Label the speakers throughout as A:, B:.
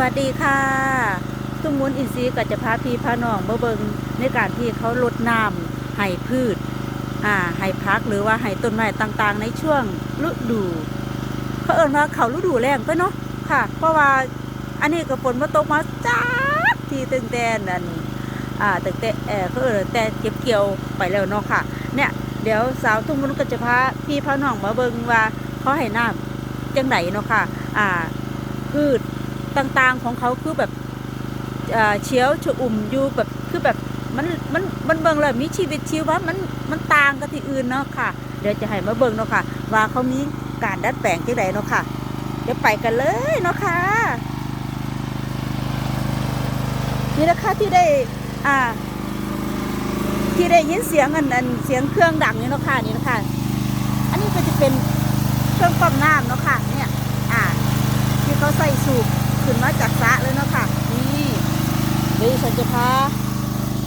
A: วัสดีค่ะตุ้มมุนอินทรีย์ก็จะพาพี่พาน้องมาเบิงในการที่เขาลดน้ำให้พืชอ่าให้พักหรือว่าให้ต้นไม้ต่างๆ ในช่วงฤดูเขาเอิ้นว่าเขาฤดูแล้งไปเนาะค่ะ เพราะว่าอันนี้ก็ฝนมาตกมาจ้าทีตึงแต่นั่นอ่าตึงแต่เออเขาเอิ้นแต่เก็บเกี่ยวไปแล้วเนาะค่ะ เนี่ยเดี๋ยวสาวตุ้มมุนก็จะพาพี่พาน้องมาเบิงว่าเขาให้น้ำจังไหนเนาะค่ะ อ่าพืช ต่างๆของเขาคือแบบเอ่อเชียวชอุ่มอยู่แบบคือแบบมันมันมันเบิ่งแล้วมีชีวิตชีวะมันมันต่างกับที่อื่นเนาะค่ะ เดี๋ยวจะให้มาเบิ่งเนาะค่ะ ว่าเขามีการดัดแปลงที่ไหนเนาะค่ะ เดี๋ยวไปกันเลยเนาะค่ะนี่นะคะที่ได้อ่า ที่ได้ยินเสียงอันอันเสียงเครื่องดังนี่เนาะค่ะนี่นะคะอันนี้ก็จะเป็นเครื่องปั๊มน้ำเนาะค่ะเนี่ย อ่า ที่เขาใส่สูบ ขึ้นมาจากสระเลยเนาะค่ะ นี่เดี๋ยวฉันจะพา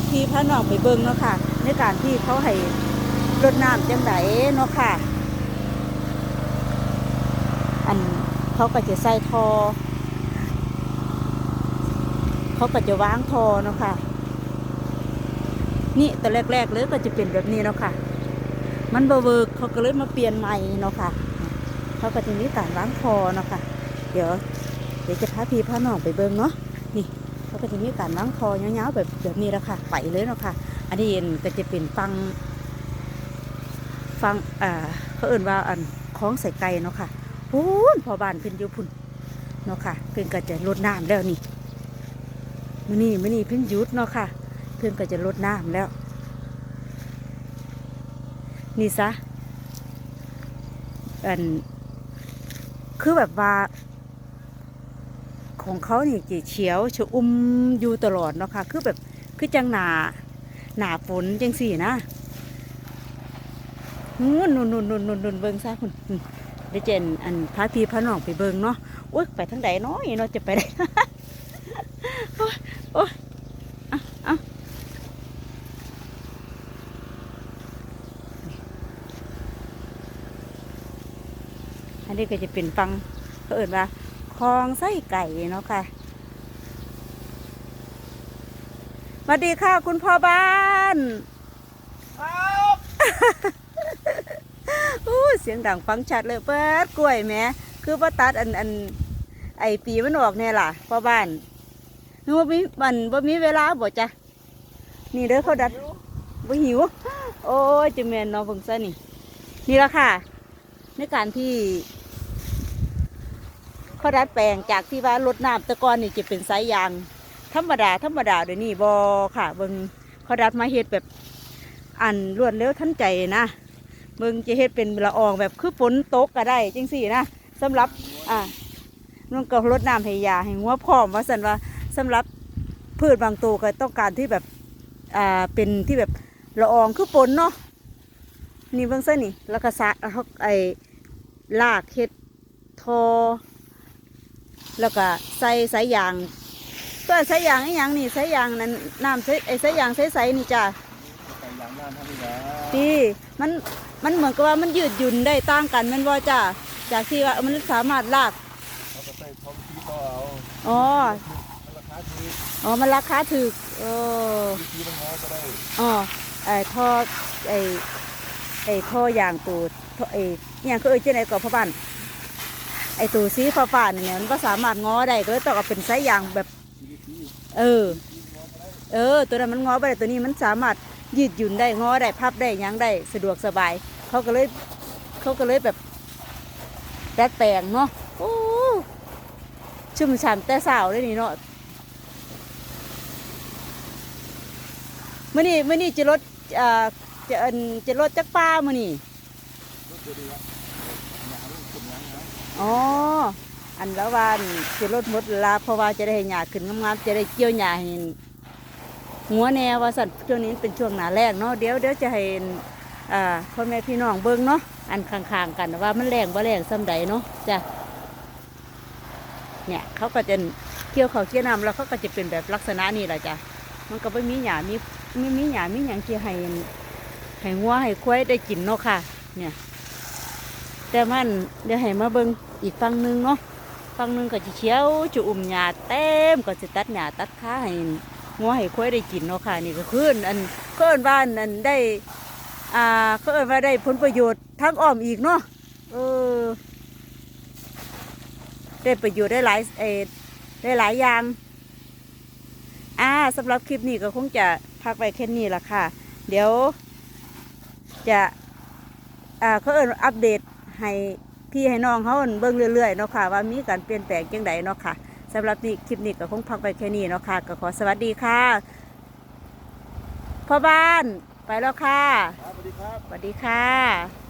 A: พี่พาน้องไปเบิ่งเนาะค่ะ ในการที่เขาให้รดน้ำจังไดเนาะค่ะ อันเขาก็จะใส่ทอ เขาก็จะวางทอเนาะค่ะ นี่แต่แรกๆเลยก็จะเป็นแบบนี้เนาะค่ะ มันบเวิร์กเขาก็เลยมาเปลี่ยนใหม่เนาะค่ะ เขาก็จะมีการวางทอเนาะค่ะ เดี๋ยว เดี๋ยวจะพาพี่พาน้องไปเบิ่งเนาะนี่เขาก็จะมีการล้างคอยาๆแบบแบบนี้แหละค่ะ ไปเลยเนาะค่ะ อันนี้เองก็จะเป็นฟังฟังอ่าเขาเอ่นว่าอันคล้องใส่ไก่เนาะค่ะพูนพอบ้านเพิ่นอยู่พุ่นเนาะค่ะ เพิ่นก็จะลดน้ำแล้วนี่มื้อนี้มื้อนี้เพิ่นยุดเนาะค่ะ เพิ่นก็จะลดน้ำแล้ว นี่ซะอันคือแบบว่า ของเขานี่จีเฉียวชะอุ่มอยู่ตลอดเนาะค่ะ คือแบบคือจังหนาหนาฝนจังสี่นะนู่นนู่นนู่นนู่นนู่นนู่นเบิ้งซะคุณเดี๋ยวเจนอันพาพี่พาน้องไปเบิ้งเนาะโอ๊ยไปทางใดเนาะเนาะจะไปได้โอ๊ยโอ๊ยอะอะอันนี้ก็จะเป็นฟังเขาเอ่นว่า คลองไส้ไก่เนาะค่ะสวัสดีค่ะ คุณพ่อบ้าน
B: ครับ
A: อู้เสียงดังฟังชัดเลยเปิดกล้วยแหม่คือว่าตัดอันอันไอปีมันออกเนี่ยล่ะพ่อบ้านนึกว่ามีมันว่ามีเวลาบ่จ้ะนี่เด้อเขาดัดบ่หิว โอ้ยจะแม่นเนาะเบิ่งซะนี่ นี่ละค่ะ ในการที่ เขาดัดแปลงจากที่ว่ารดน้ำตะกอนนี่จะเป็นสายยาง ธรรมดาธรรมดาเดี๋ยวนี้บอค่ะเบิงเขาดัดมาเฮ็ดแบบอันรวดเร็วทันใจนะเบิงจะเฮ็ดเป็นละอองแบบคือฝนตกก็ได้จังสี่นะสำหรับอ่านุ่นก็รดน้ำให้ยาให้งัวพร้อมว่าสันว่าสำหรับพืชบางตัวก็ต้องการที่แบบอ่าเป็นที่แบบละอองคือฝนเนาะนี่เบิ่งซะนี่แล้วก็สะเขาไอ้ลากเฮ็ดทอ แล้วก็ใส่สายยางตัวสายยางไอ้หยังนี่สายยางนั้นน้ำใสไอ้สายยางใสๆนี่จ้ะ
B: ใส่ยางน้ำทำอีกแล้ว
A: ที่มันมันเหมือนกับว่ามันยืดหยุ่นได้ต่างกันแมันว่าจ้ะจากที่ว่ามันสามารถลาก
B: เขาก็ใส่ท้องที่ก็เอา
A: อ๋อ
B: ราคาที่
A: อ๋อมันราคาถูกเออ
B: ที่ต้องง้อก็ได้
A: อ๋อไอ้ท่อไอ้ไอ้ท่อยางตูดท่อไอ้อหยังก็เอ้ยเจ้าไหนก่อนพ่อบ้าน ไอ้ตูสีฟ้าๆเนี่ยมันก็สามารถงอได้ก็เลยต้องเอาเป็นสายยางแบบ เออ เออ ตัวนั้นมันงอไปได้ตัวนี้มันสามารถยืดหยุ่นได้งอได้พับได้ยั้งได้สะดวกสบาย เขาก็เลยเขาก็เลยแบบดัดแปลงเนาะโอ้ชุ่มฉ่ำแต่สาวเลยนี่เนาะมื่อนี้มื่อนี้จะลดอ่าจะอันจะลดจักป้ามื่อนี้ อ๋อ อันและวันจะลดหมดลาเพราะว่าจะได้ให้หญ้าขึ้นงามๆจะได้เกี่ยวหญ้าให้หัวแนวว่าสัตว์ช่วงนี้เป็นช่วงหนาแรกเนาะเดี๋ยวเดี๋ยวจะให้อ่าพ่อแม่พี่น้องเบิ้งเนาะอันข้างๆกันว่ามันแรงบ่าแรงซ้ำใดเนาะจ้ะเนี่ยเขาก็จะเกี่ยวเขาวเกี่ยวน้ำแล้วเขาก็จะเป็นแบบลักษณะนี้แหละจ้ะมันก็ไม่มีหยามีมีมีหยามีหยังที่ให้ให้หัวให้ควายได้กินเนาะค่ะ เนี่ย แต่มันเดี๋ยวให้มาเบิ้งอีกฝั่งหนึงเนาะฝั่งหนึงก็สิเขียวจุอุ่มหญ้าเต็มก็สิตัดหญ้าตัดขาให้งัวให้ควายได้กินเนาะค่ะนี่ก็คืออันเพิ่นว่านอันได้อ่าเขาเอิ้นว่าได้ผลประโยชน์ทางอ้อมอีกเนาะเออได้ประโยชน์ได้หลายเอได้หลายอย่างอ่าสำหรับคลิปนี้ก็คงจะพักไปแค่นี้ละค่ะ เดี๋ยวจะอ่าเขาเอิ้นอัปเดต ให้พี่ให้น้องเขาเบิ่งเรื่อยๆเนาะค่ะว่ามีการเปลี่ยนแปลงจังใดเนาะค่ะสำหรับนี้คลิปนี้ก็คงพักไปแค่นี้เนาะค่ะก็ขอสวัสดีค่ะพ่อบ้านไปแล้วค่ะ
B: ครับสวัสดีครับ
A: สวัสดีค่ะ